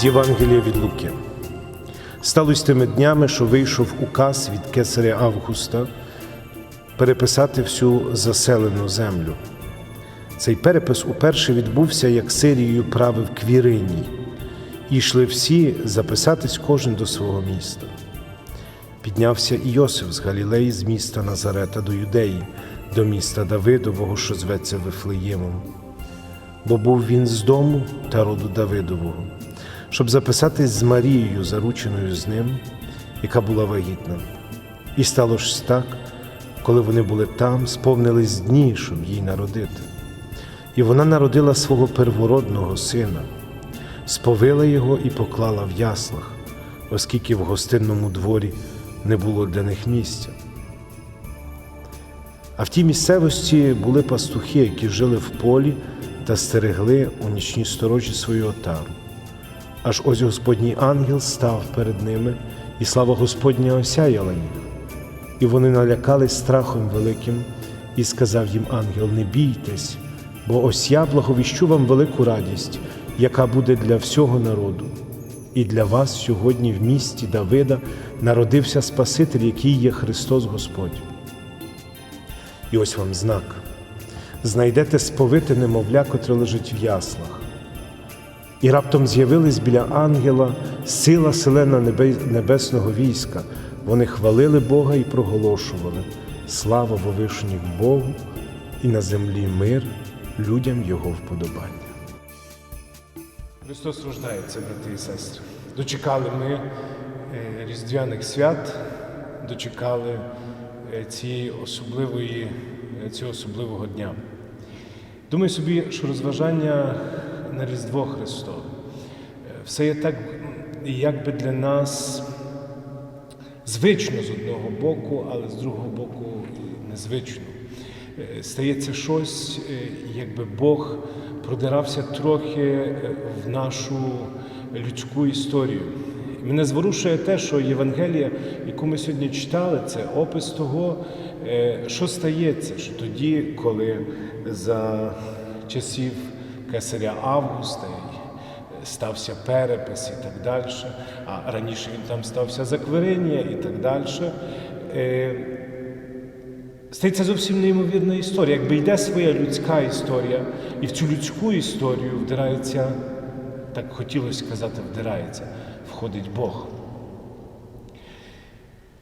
З Євангелія від Луки. Сталося тими днями, що вийшов указ від кесаря Августа переписати всю заселену землю. Цей перепис уперше відбувся, як Сирією правив Квіриній, і йшли всі записатись кожен до свого міста. Піднявся і Йосиф з Галілеї, з міста Назарета до Юдеї, до міста Давидового, що зветься Вифлеємом. Бо був він з дому та роду Давидового, щоб записатись з Марією, зарученою з ним, яка була вагітна. І стало ж так, коли вони були там, сповнились дні, щоб їй народити. І вона народила свого первородного сина, сповила його і поклала в яслах, оскільки в гостинному дворі не було для них місця. А в тій місцевості були пастухи, які жили в полі та стерегли у нічній сторожі свою отару. Аж ось Господній ангел став перед ними, і слава Господня осяяла їх. І вони налякались страхом великим, і сказав їм ангел: Не бійтесь, бо ось я благовіщу вам велику радість, яка буде для всього народу. І для вас сьогодні в місті Давида народився Спаситель, який є Христос Господь. І ось вам знак. Знайдете сповите немовля, котре лежить в яслах. І раптом з'явились біля ангела сила селена небесного війська. Вони хвалили Бога і проголошували слава Вовишніх Богу і на землі мир людям Його вподобання. Христос рождається, брати і сестри. Дочекали ми е, різдвяних свят, дочекали е, цієї особливої, е, цього особливого дня. Думаю собі, що розважання на Різдво Христове е, все є так, м, якби для нас звично з одного боку, але з другого боку незвично. Е, Стається щось, е, якби Бог продирався трохи в нашу людську історію. Мене зворушує те, що Євангелія, яку ми сьогодні читали, це опис того, що стається, що тоді, коли за часів кесаря Августа стався перепис і так далі, а раніше він там стався заквирення і так далі. Е, Стається зовсім неймовірна історія. Якби йде своя людська історія, і в цю людську історію вдирається, так хотілося сказати, вдирається, входить Бог.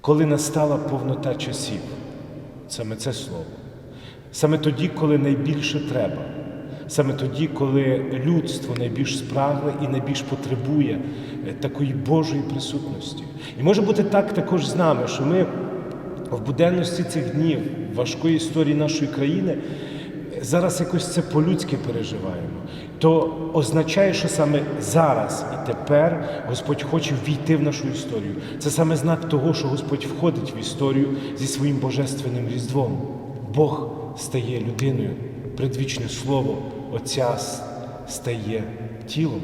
Коли настала повнота часів, саме це слово, саме тоді, коли найбільше треба, саме тоді, коли людство найбільш спрагле і найбільш потребує е, такої Божої присутності. І може бути так також з нами, що ми в буденності цих днів важкої історії нашої країни зараз якось це по-людськи переживаємо. То означає, що саме зараз і тепер Господь хоче ввійти в нашу історію. Це саме знак того, що Господь входить в історію зі своїм божественним різдвом. Бог стає людиною, предвічне слово Отця стає тілом.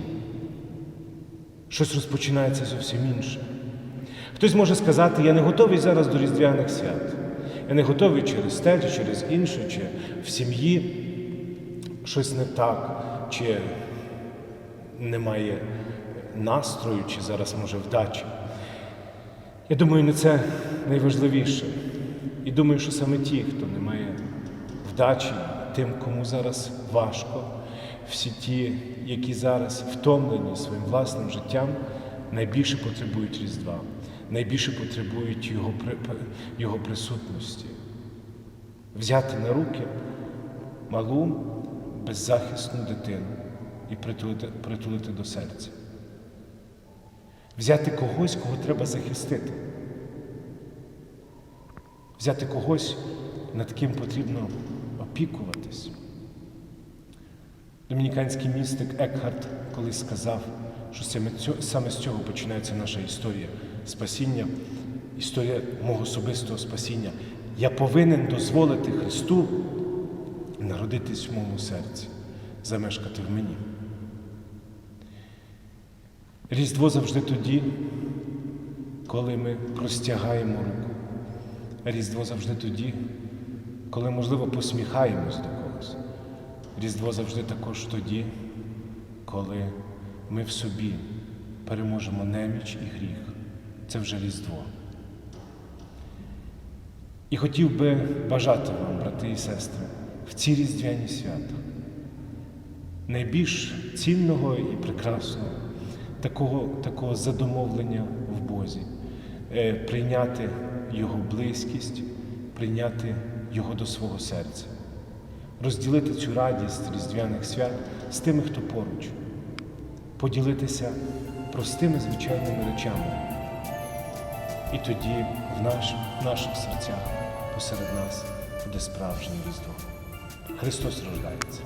Щось розпочинається зовсім інше. Хтось може сказати, я не готовий зараз до Різдвяних свят. Я не готовий через те, чи через інше, чи в сім'ї щось не так, чи немає настрою, чи зараз може вдачі. Я думаю, не це найважливіше. І думаю, що саме ті, хто не має вдачі, тим, кому зараз важко, всі ті, які зараз втомлені своїм власним життям, найбільше потребують Різдва, найбільше потребують Його, його присутності. Взяти на руки малу, беззахисну дитину і притулити, притулити до серця. Взяти когось, кого треба захистити. Взяти когось, над ким потрібно опікуватись. Домініканський містик Екхарт колись сказав, що саме з цього починається наша історія спасіння, історія мого особистого спасіння. Я повинен дозволити Христу народитись в моєму серці, замешкати в мені. Різдво завжди тоді, коли ми простягаємо руку. Різдво завжди тоді, коли, можливо, посміхаємось до когось. Різдво завжди також тоді, коли ми в собі переможемо неміч і гріх. Це вже Різдво. І хотів би бажати вам, брати і сестри, в ці різдвяні свята найбільш цінного і прекрасного, такого, такого задомовлення в Бозі, е, прийняти Його близькість, прийняти Його до свого серця, розділити цю радість різдвяних свят з тими, хто поруч, поділитися простими звичайними речами. І тоді в, наших, в наших серцях посеред нас буде справжнє Різдво. Христос рождається.